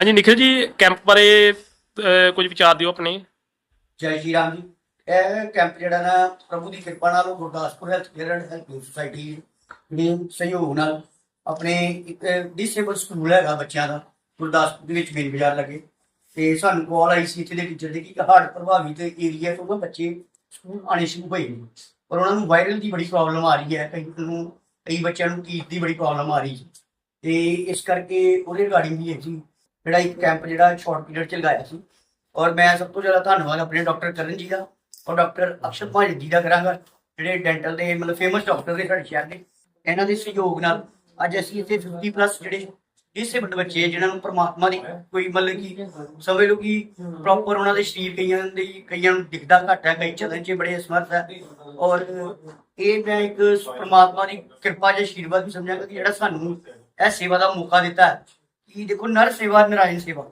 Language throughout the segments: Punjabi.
ਹਾਂਜੀ ਨਿਖਿਲ ਜੀ ਕੈਂਪ ਬਾਰੇ ਅਹ, ਕੁਝ ਵਿਚਾਰ ਦਿਓ ਆਪਣੇ। ਜੈ ਸ਼੍ਰੀ ਰਾਮ ਜੀ। ਇਹ ਕੈਂਪ ਜਿਹੜਾ ਨਾ ਪ੍ਰਭੂ ਦੀ ਕਿਰਪਾ ਨਾਲ ਉਹ Gurdaspur health care and health society ਦੇ ਸਹਿਯੋਗ ਨਾਲ ਆਪਣੇ ਇੱਕ ਡਿਸੇਬਲ ਸਕੂਲ ਹੈਗਾ ਬੱਚਿਆਂ ਦਾ ਗੁਰਦਾਸਪੁਰ ਦੇ ਵਿੱਚ ਮੇਨ ਬਾਜ਼ਾਰ ਲੱਗੇ। ਤੇ ਸਾਨੂੰ ਕਾਲ ਆਈ ਸੀ ਇੱਥੇ ਦੇ ਟੀਚਰ ਦੀ ਕਿ ਹੜ੍ਹ ਪ੍ਰਭਾਵਿਤ ਏਰੀਆ ਤੋਂ ਨਾ ਬੱਚੇ ਸਕੂਲ ਆਣੇ ਸ਼ੁਰੂ ਹੋਏ ਨੇ। ਪਰ ਉਹਨਾਂ ਨੂੰ ਵਾਇਰਲ ਦੀ ਬੜੀ ਪ੍ਰੋਬਲਮ ਆ ਰਹੀ ਹੈ ਕਈ ਨੂੰ ਕਈ ਬੱਚਿਆਂ ਨੂੰ ਟੀਕ ਦੀ ਬੜੀ ਪ੍ਰੋਬਲਮ ਆ ਰਹੀ ਸੀ ਤੇ ਇਸ ਕਰਕੇ ਉਹਦੇ ਰਿਗਾਰਡਿੰਗ ਵੀ ਅਸੀਂ ਜਿਹੜਾ ਇੱਕ ਕੈਂਪ ਜਿਹੜਾ ਸ਼ਾਰਟ ਪੀਰੀਅਡ ਚ ਲਗਾਇਆ ਸੀ। ਔਰ ਮੈਂ ਸਭ ਤੋਂ ਜ਼ਿਆਦਾ ਧੰਨਵਾਦ ਆਪਣੇ ਡਾਕਟਰ ਕਰਨ ਜੀ ਦਾ ਔਰ ਡਾਕਟਰ ਅਕਸ਼ਰ ਭਾਜ ਜੀ ਦਾ ਕਰਾਂਗਾ ਜਿਹੜੇ ਡੈਂਟਲ ਦੇ ਮਤਲਬ ਫੇਮਸ ਡਾਕਟਰ ਦੇ ਸਾਡੇ ਸ਼ਹਿਰ ਦੇ। ਇਹਨਾਂ ਦੇ ਸਹਿਯੋਗ ਨਾਲ ਅੱਜ ਅਸੀਂ ਇੱਥੇ 50 ਪਲੱਸ ਜਿਹੜੇ ਡਿਸੇਬਲਡ ਬੱਚੇ ਆ, ਜਿਨ੍ਹਾਂ ਨੂੰ ਪ੍ਰਮਾਤਮਾ ਦੀ ਕੋਈ ਮਤਲਬ ਕਿ ਸਮਝ ਲਓ ਕਿ ਪ੍ਰੋਪਰ ਉਹਨਾਂ ਦੇ ਸਰੀਰ ਕਈਆਂ ਦੇ ਕਈਆਂ ਨੂੰ ਦਿਖਦਾ ਘੱਟ ਹੈ ਕਈ ਚਲਣ 'ਚ ਬੜੇ ਅਸਮਰਥ ਹੈ। ਔਰ ਇਹ ਮੈਂ ਇੱਕ ਪਰਮਾਤਮਾ ਦੀ ਕਿਰਪਾ ਜਾਂ ਆਸ਼ੀਰਵਾਦ ਵੀ ਸਮਝਾਂਗਾ ਕਿ ਜਿਹੜਾ ਸਾਨੂੰ ਇਹ ਸੇਵਾ ਦਾ ਮੌਕਾ ਦਿੱਤਾ ਹੈ। ਕਿ ਦੇਖੋ ਨਰ ਸੇਵਾ, ਨਰਾਇਣ ਸੇਵਾ।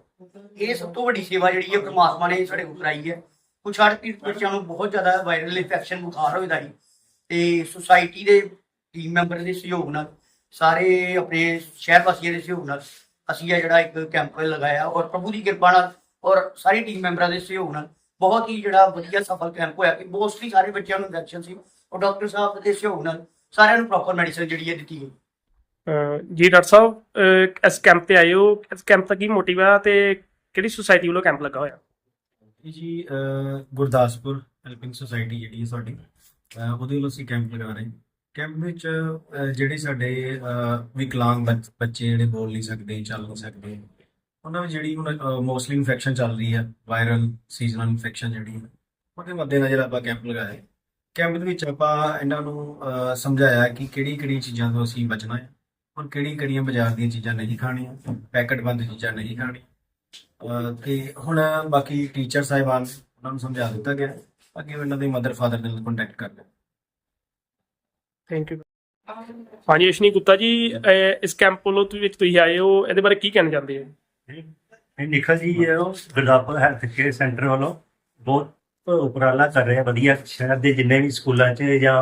ਇਹ ਸਭ ਤੋਂ ਵੱਡੀ ਸੇਵਾ ਜਿਹੜੀ ਹੈ, ਪ੍ਰਮਾਤਮਾ ਨੇ ਸਾਡੇ ਕੋਲ ਕਰਾਈ ਹੈ। ਕੁਛ ਹੜ ਪੀੜਤ ਬੱਚਿਆਂ ਨੂੰ ਬਹੁਤ ਜ਼ਿਆਦਾ ਵਾਇਰਲ ਇਨਫੈਕਸ਼ਨ ਬੁਖਾਰ ਹੋਇਆ ਜੀ। ਤੇ ਸੁਸਾਇਟੀ ਦੇ ਟੀਮ ਮੈਂਬਰ ਦੇ ਸਹਿਯੋਗ ਨਾਲ, ਸਾਰੇ ਆਪਣੇ ਸ਼ਹਿਰ ਵਾਸੀਆਂ ਦੇ ਸਹਿਯੋਗ ਨਾਲ ਅਸੀਂ ਇਹ ਜਿਹੜਾ ਇੱਕ ਕੈਂਪ ਲਗਾਇਆ ਔਰ ਪ੍ਰਭੂ ਦੀ ਕਿਰਪਾ ਨਾਲ ਔਰ ਸਾਰੀ ਟੀਮ ਮੈਂਬਰਾਂ ਦੇ ਸਹਿਯੋਗ ਨਾਲ ਬਹੁਤ ਹੀ ਜਿਹੜਾ ਵਧੀਆ ਸਫਲ ਕੈਂਪ ਹੋਇਆ ਕਿ ਮੋਸਟਲੀ ਸਾਰੇ ਬੱਚਿਆਂ ਨੂੰ ਇਨਫੈਕਸ਼ਨ ਸੀ। ਔਰ ਡਾਕਟਰ ਸਾਹਿਬ ਦੇ ਸਹਿਯੋਗ ਨਾਲ ਸਾਰਿਆਂ ਨੂੰ ਪ੍ਰੋਪਰ ਮੈਡੀਸਨ ਜਿਹੜੀ ਹੈ ਦਿੱਤੀ ਗਈ। ਜੀ ਡਾਕਟਰ ਸਾਹਿਬ ਇਸ ਕੈਂਪ ਤੇ ਆਏ ਹੋ। ਇਸ ਕੈਂਪ ਦਾ ਕੀ ਮੋਟਿਵ ਹੈ ਤੇ ਕਿਹੜੀ ਸੁਸਾਇਟੀ ਵੱਲੋਂ ਕੈਂਪ ਲੱਗਾ ਹੋਇਆ? ਜੀ ਗੁਰਦਾਸਪੁਰ ਹੈਲਪਿੰਗ ਸੁਸਾਇਟੀ ਜਿਹੜੀ ਹੈ ਸਾਡੀ ਉਹਦੇ ਵੱਲੋਂ ਅਸੀਂ ਕੈਂਪ ਲਗਾ ਰਹੇ ਹਾਂ। ਕੈਂਪ ਵਿੱਚ ਜਿਹੜੇ ਸਾਡੇ ਵਿਕਲਾਂਗ ਬੱਚੇ ਜਿਹੜੇ ਬੋਲ ਨਹੀਂ ਸਕਦੇ, ਚੱਲ ਨਹੀਂ ਸਕਦੇ, ਉਹਨਾਂ ਵਿੱਚ ਜਿਹੜੀ ਹੁਣ ਮੋਸਟਲੀ ਇਨਫੈਕਸ਼ਨ ਚੱਲ ਰਹੀ ਹੈ ਵਾਇਰਲ ਸੀਜ਼ਨਲ ਇਨਫੈਕਸ਼ਨ ਜਿਹੜੀ ਹੈ, ਉਹਦੇ ਮੱਦੇਨਜ਼ਰ ਆਪਾਂ ਕੈਂਪ ਲਗਾਇਆ ਕੈਂਪ ਦੇ ਵਿੱਚ ਆਪਾਂ ਇਹਨਾਂ ਨੂੰ ਸਮਝਾਇਆ ਕਿ ਕਿਹੜੀ ਕਿਹੜੀ ਚੀਜ਼ਾਂ ਤੋਂ ਅਸੀਂ ਬਚਣਾ ਹੈ। ਔਰ ਕਿਹੜੀ ਕਿਹੜੀਆਂ ਬਾਜ਼ਾਰ ਦੀਆਂ ਚੀਜ਼ਾਂ ਨਹੀਂ ਖਾਣੀਆਂ ਪੈਕਟ ਬੰਦ ਚੀਜ਼ਾਂ ਨਹੀਂ ਖਾਣੀਆਂ। ਤੇ ਹੁਣ ਬਾਕੀ ਟੀਚਰ ਸਾਹਿਬਾਨ ਉਹਨਾਂ ਨੂੰ ਸਮਝਾ ਦਿੱਤਾ ਗਿਆ ਅੱਗੇ ਉਹਨਾਂ ਦੇ ਮਦਰ ਫਾਦਰ ਨਾਲ ਕੰਟੈਕਟ ਕਰ ਲਿਆ ਥੈਂਕ ਯੂ ਹਾਂਜੀ ਅਸ਼ਨੀ ਗੁਪਤਾ ਜੀ ਇਸ ਕੈਂਪ ਵੱਲੋਂ ਤੁਸੀਂ ਵਿੱਚ ਤੁਸੀਂ ਆਏ ਹੋ ਇਹਦੇ ਬਾਰੇ ਕੀ ਕਹਿਣਾ ਚਾਹੁੰਦੇ ਹੋ? ਇਹ ਨਿਖਲ ਜੀ ਗੁਰਦਾਸਪੁਰ ਹੈਲਥ ਕੇਅਰ ਸੈਂਟਰ ਵੱਲੋਂ ਬਹੁਤ ਉਪਰਾਲਾ ਕਰ ਰਹੇ ਆ ਵਧੀਆ ਸ਼ਹਿਰ ਦੇ ਜਿੰਨੇ ਵੀ ਸਕੂਲਾਂ 'ਚ ਜਾਂ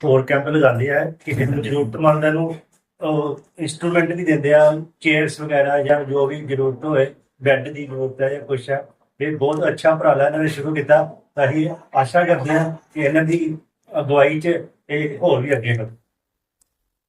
ਹੋਰ ਕੈਂਪ ਲਗਾਉਂਦੇ ਆ ਕਿਸੇ ਨੂੰ ਜ਼ਰੂਰਤਮੰਦਾਂ ਨੂੰ ਇਨਸਟਰੂਮੈਂਟ ਵੀ ਦਿੰਦੇ ਆ ਚੇਅਰਸ ਵਗੈਰਾ ਜਾਂ ਜੋ ਵੀ ਜ਼ਰੂਰਤ ਹੋਏ ਬੈੱਡ ਦੀ ਜ਼ਰੂਰਤ ਹੈ ਜਾਂ ਕੁਛ ਹੈ, ਇਹ ਬਹੁਤ ਅੱਛਾ ਉਪਰਾਲਾ ਇਹਨਾਂ ਨੇ ਸ਼ੁਰੂ ਕੀਤਾ। ਤਾਂ ਅਸੀਂ ਆਸ਼ਾ ਕਰਦੇ ਹਾਂ ਕਿ ਇਹਨਾਂ ਦੀ ਅਗਵਾਈ 'ਚ ਇਹ ਹੋਰ ਵੀ ਅੱਗੇ ਵਧੇ